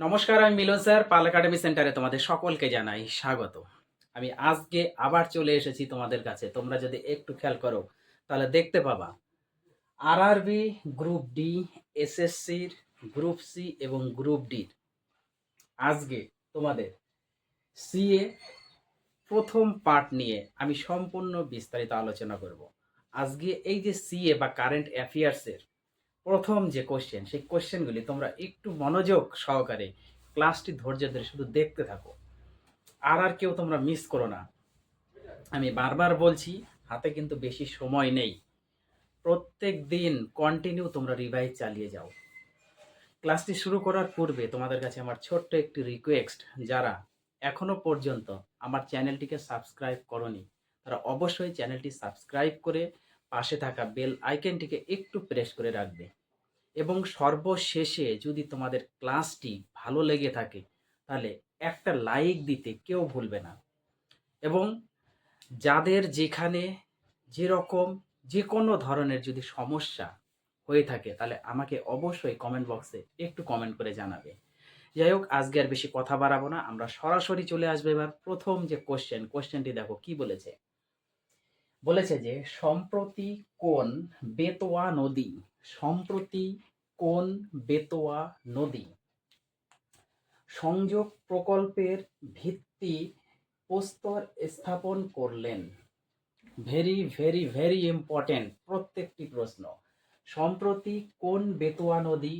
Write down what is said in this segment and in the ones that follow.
নমস্কার, আমি মিলন স্যার, পাল একাডেমি সেন্টারে তোমাদের সকলকে জানাই স্বাগত। আমি আজকে আবার চলে এসেছি তোমাদের কাছে। তোমরা যদি একটু খেয়াল করো, তাহলে দেখতে পাবা। আরআরবি গ্রুপ ডি এসএসসির গ্রুপ সি এবং গ্রুপ ডির আজকে তোমাদের সিএ প্রথম পার্ট নিয়ে আমি সম্পূর্ণ বিস্তারিত আলোচনা করব। আজকে এই যে সিএ বা কারেন্ট অ্যাফেয়ার্সের প্রথম যে কোশ্চেন সেই কোশ্চেনগুলি তোমরা একটু মনোযোগ সহকারে ক্লাসটি ধৈর্য ধরে শুধু দেখতে থাকো। আর আর কেউ তোমরা মিস করো না। আমি বারবার বলছি, হাতে কিন্তু বেশি সময় নেই। প্রত্যেক দিন কন্টিনিউ তোমরা রিভাইজ চালিয়ে যাও। ক্লাসটি শুরু করার পূর্বে তোমাদের কাছে আমার ছোট্ট একটি রিকোয়েস্ট যারা এখনও পর্যন্ত আমার চ্যানেলটিকে সাবস্ক্রাইব করনি, তারা অবশ্যই চ্যানেলটি সাবস্ক্রাইব করে পাশে থাকা বেল আইকনটিকে একটু প্রেস করে রাখবে। এবং সর্বশেষে যদি তোমাদের ক্লাসটি ভালো লেগে থাকে, তাহলে একটা লাইক দিতে কেউ ভুলবে না। এবং যাদের যেখানে যেরকম যে কোনো ধরনের যদি সমস্যা হয়ে থাকে, তাহলে আমাকে অবশ্যই কমেন্ট বক্সে একটু কমেন্ট করে জানাবে। যাই হোক, আজকে আর বেশি কথা বাড়াবো না। আমরা সরাসরি চলে আসবে এবার প্রথম যে কোশ্চেন কোশ্চেনটি দেখো কি বলেছে? বলেছে যে, সম্প্রতি কোন বেতোয়া নদী, সম্প্রতি কোন বেতোয়া নদী? সংযোগ প্রকল্পের ভিত্তি প্রস্তর স্থাপন করলেন। ভেরি ভেরি ভেরি ইম্পর্টেন্ট প্রত্যেকটি প্রশ্ন। সম্প্রতি কোন বেতোয়া নদী?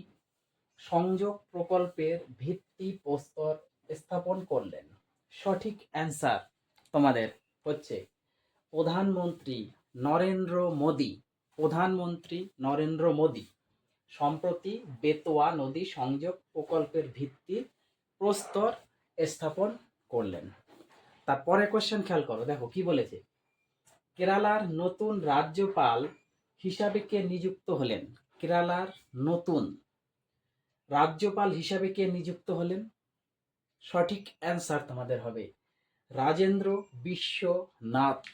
সংযোগ প্রকল্পের ভিত্তি প্রস্তর স্থাপন করলেন। সঠিক অ্যান্সার তোমাদের হচ্ছে প্রধানমন্ত্রী নরেন্দ্র মোদী, প্রধানমন্ত্রী নরেন্দ্র মোদী, সম্প্রতি বেতোয়া নদী সংযোগ প্রকল্পের ভিত্তি প্রস্তর স্থাপন করলেন। তারপরে কোশ্চেন খেয়াল করো, দেখো কি বলেছে? কেরালার নতুন রাজ্যপাল হিসাবে কে নিযুক্ত হলেন? কেরালার নতুন রাজ্যপাল হিসাবে কে নিযুক্ত হলেন? সঠিক অ্যান্সার তোমাদের হবে। রাজেন্দ্র বিশ্বনাথ।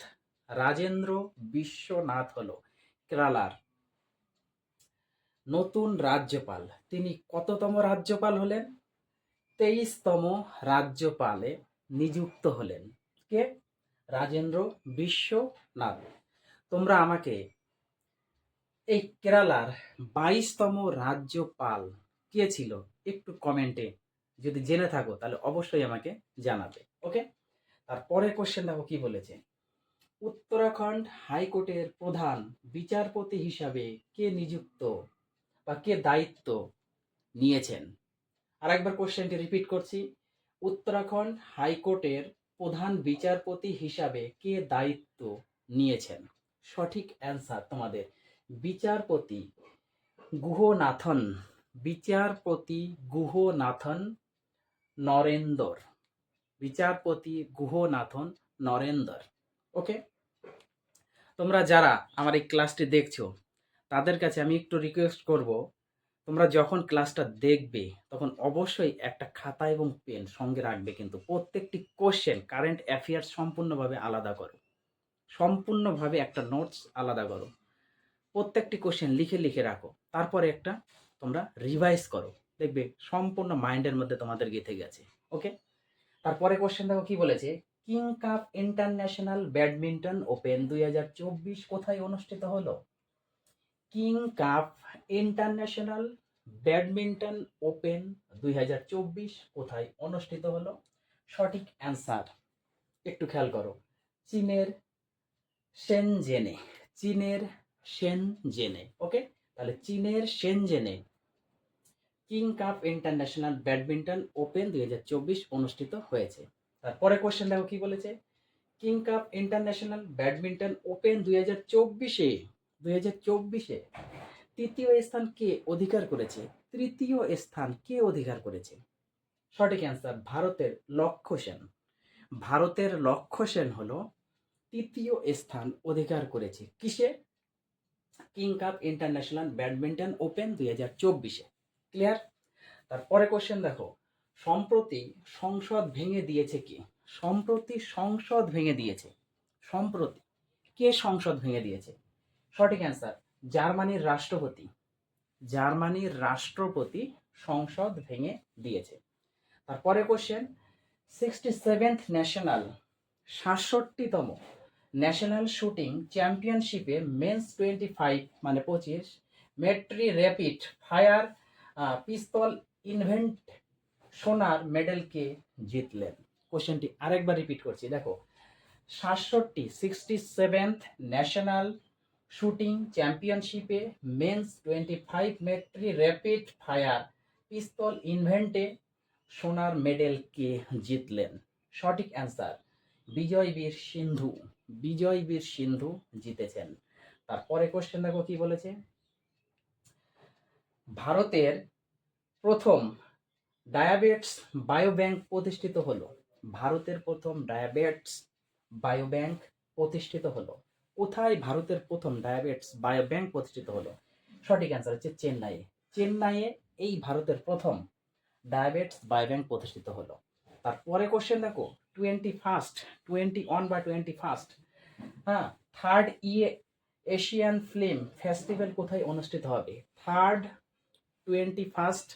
রাজেন্দ্র বিশ্বনাথ হলো কেরালার নতুন রাজ্যপাল। তিনি কততম রাজ্যপাল হলেন? তেইশতম রাজ্যপালে নিযুক্ত হলেন কে? রাজেন্দ্র বিশ্বনাথ। তোমরা আমাকে এই কেরালার বাইশতম রাজ্যপাল কে ছিল একটু কমেন্টে যদি জেনে থাকো, তাহলে অবশ্যই আমাকে জানাবে, ওকে? তারপরে কোশ্চেন দেখো কি বলেছে। উত্তরাখণ্ড হাইকোর্টের প্রধান বিচারপতি হিসাবে কে নিযুক্ত বা কে দায়িত্ব নিয়েছেন? আর একবার কোশ্চেনটি রিপিট করছি। উত্তরাখণ্ড হাইকোর্টের প্রধান বিচারপতি হিসাবে কে দায়িত্ব নিয়েছেন? সঠিক অ্যান্সার তোমাদের। বিচারপতি গুহনাথন বিচারপতি গুহনাথন নরেন্দর। বিচারপতি গুহনাথন নরেন্দর। ওকে? তোমরা যারা আমার এই ক্লাসটি দেখছ, তাদের কাছে আমি একটু রিকোয়েস্ট করব, তোমরা যখন ক্লাসটা দেখবে, তখন অবশ্যই একটা খাতা এবং পেন সঙ্গে রাখবে কিন্তু। প্রত্যেকটি কোশ্চেন কারেন্ট অ্যাফেয়ার্স সম্পূর্ণভাবে আলাদা করো। সম্পূর্ণভাবে একটা নোটস আলাদা করো। প্রত্যেকটি কোশ্চেন লিখে লিখে রাখো। তারপরে একটা তোমরা রিভাইজ করো। দেখবে সম্পূর্ণ মাইন্ডের মধ্যে তোমাদের গেঁথে গেছে। ওকে? তারপরে কোশ্চেন দেখো কি বলেছে? King Cup International Badminton Open দুই হাজার চব্বিশ কোথায় অনুষ্ঠিত হলো? King Cup International Badminton Open দুই হাজার চব্বিশ কোথায় অনুষ্ঠিত হলো? সঠিক অ্যান্সার একটু খেয়াল করো। চীনের সেনজেনে চীনের সেনজেনে, ওকে? তাহলে চীনের সেনজেনে King Cup International Badminton Open দুই হাজার চব্বিশ অনুষ্ঠিত হয়েছে। তারপরে কোশ্চেন দেখো কি বলেছে? King Cup International Badminton Open দুই হাজার চব্বিশে, দুই হাজার চব্বিশে তৃতীয় স্থান কে অধিকার করেছে? তৃতীয় স্থান কে অধিকার করেছে? সঠিক অ্যান্সার ভারতের লক্ষ্য সেন। ভারতের লক্ষ্য সেন হল তৃতীয় স্থান অধিকার করেছে কিসে? King Cup International Badminton Open দুই হাজার চব্বিশে। ক্লিয়ার তারপরে কোশ্চেন দেখো। সম্প্রতি সংসদ ভেঙে দিয়েছে কে? সম্প্রতি সংসদ ভেঙে দিয়েছে। সম্প্রতি। কে সংসদ ভেঙে দিয়েছে? সঠিক অ্যান্সার জার্মানির রাষ্ট্রপতি। জার্মানির রাষ্ট্রপতি সংসদ ভেঙে দিয়েছে। তারপরে কোশ্চেন সিক্সটি সেভেন্থ ন্যাশনাল সাতষট্টিতম ন্যাশনাল শুটিং চ্যাম্পিয়নশিপে মেন্স টোয়েন্টি ফাইভ মানে পঁচিশ metre rapid fire pistol invent সোনার মেডেলকে জিতলেন। কোশ্চেনটি আরেকবার রিপিট করছি, দেখো। সাতষট্টি সিক্সটি সেভেন্থ ন্যাশনাল শুটিং চ্যাম্পিয়নশিপে men's twenty five metre rapid fire pistol ইনভেন্টে সোনার মেডেল কে জিতলেন। সঠিক অ্যান্সার বিজয় বীর সিন্ধু। বিজয় বীর সিন্ধু জিতেছেন। তারপরে কোশ্চেন দেখো কি বলেছে? ভারতের প্রথম ডায়াবেটস বায়োব্যাংক প্রতিষ্ঠিত হলো। ভারতের প্রথম ডায়াবেটস বায়োব্যাংক প্রতিষ্ঠিত হলো। কোথায় ভারতের প্রথম ডায়াবেটস বায়োব্যাংক প্রতিষ্ঠিত হলো? সঠিক অ্যান্সার হচ্ছে চেন্নাইয়ে। চেন্নাইয়ে এই ভারতের প্রথম ডায়াবেটস বায়োব্যাংক প্রতিষ্ঠিত হলো। তারপরে কোশ্চেন দেখো টোয়েন্টি ফার্স্ট টোয়েন্টি ওয়ান বা টোয়েন্টি ফার্স্ট হ্যাঁ থার্ড ইয়ে এশিয়ান ফিল্ম ফেস্টিভ্যাল কোথায় অনুষ্ঠিত হবে? থার্ড টোয়েন্টি ফার্স্ট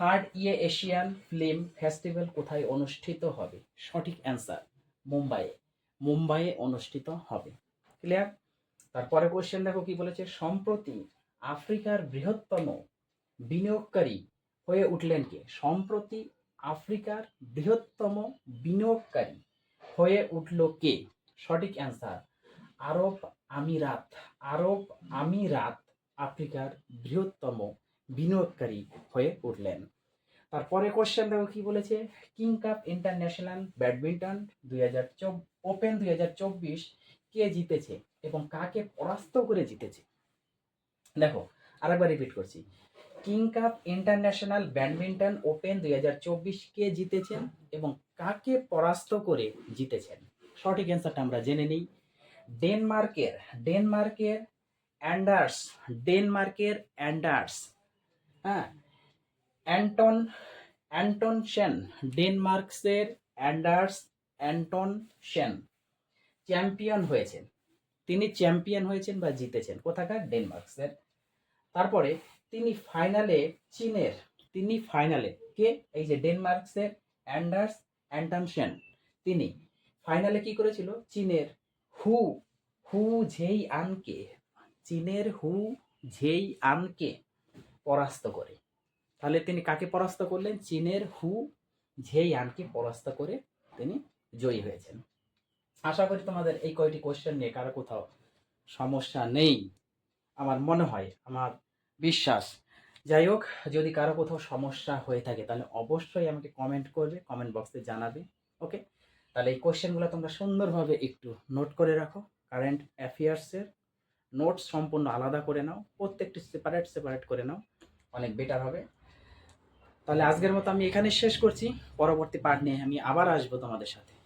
থার্ড ইয়ে এশিয়ান ফিল্ম ফেস্টিভ্যাল কোথায় অনুষ্ঠিত হবে? সঠিক অ্যান্সার, মুম্বাইয়ে। মুম্বাইয়ে অনুষ্ঠিত হবে। ক্লিয়ার তারপরে কোশ্চেন দেখো কি বলেছে, সম্প্রতি আফ্রিকার বৃহত্তম বিনিয়োগকারী হয়ে উঠলেন কে? সম্প্রতি আফ্রিকার বৃহত্তম বিনিয়োগকারী হয়ে উঠল কে? সঠিক অ্যান্সার, আরব আমিরাত। আরব আমিরাত আফ্রিকার বৃহত্তম বিনিয়োগকারী হয়ে উঠলেন। তারপরে কোশ্চেন দেখো কি বলেছে? কিং কাপ ইন্টারন্যাশনাল ব্যাডমিন্টন দুই হাজার ওপেন দুই হাজার চব্বিশ কে জিতেছে এবং কাকে পরাস্ত করে জিতেছে? দেখো, আরেকবার রিপিট করছি। King Cup International Badminton Open দুই হাজার চব্বিশ কে জিতেছেন এবং কাকে পরাস্ত করে জিতেছেন? সঠিক অ্যান্সারটা আমরা জেনে নিই। ডেনমার্কের ডেনমার্কের অ্যান্ডার্স ডেনমার্কের অ্যান্ডার্স হ্যাঁ। অ্যান্টন অ্যান্টন সেন, ডেনমার্কসের অ্যান্ডার্স অ্যান্টন সেন চ্যাম্পিয়ন হয়েছেন। তিনি চ্যাম্পিয়ন হয়েছেন বা জিতেছেন কোথাকার? ডেনমার্কসের। তারপরে তিনি ফাইনালে চীনের, তিনি ফাইনালে কে? এই যে ডেনমার্কসের অ্যান্ডার্স অ্যান্টনসেন তিনি ফাইনালে কি করেছিল? চীনের হু হু ঝেই আনকে, চীনের হু ঝেই আনকে পরাস্ত করে। তাহলে তিনি কাকে পরাস্ত করলেন? চীনের হু ঝেই আনকে পরাস্ত করে তিনি জয়ী হয়েছেন। আশা করি তোমাদের এই কয়টি কোশ্চেন নিয়ে কারও কোথাও সমস্যা নেই। আমার মনে হয়, আমার বিশ্বাস। যাই হোক, যদি কারও কোথাও সমস্যা হয়ে থাকে, তাহলে অবশ্যই আমাকে কমেন্ট করবে কমেন্ট বক্সে জানাবে ওকে তাহলে এই কোশ্চেনগুলো তোমরা সুন্দরভাবে একটু নোট করে রাখো। কারেন্ট অ্যাফেয়ার্সের নোটস সম্পূর্ণ আলাদা করে নাও, প্রত্যেকটি সেপারেট সেপারেট করে নাও। অনেক বেটার হবে। তাহলে আজকের মতো আমি এখানে শেষ করছি। পরবর্তী পার্ট নিয়ে আমি আবার আসব তোমাদের সাথে।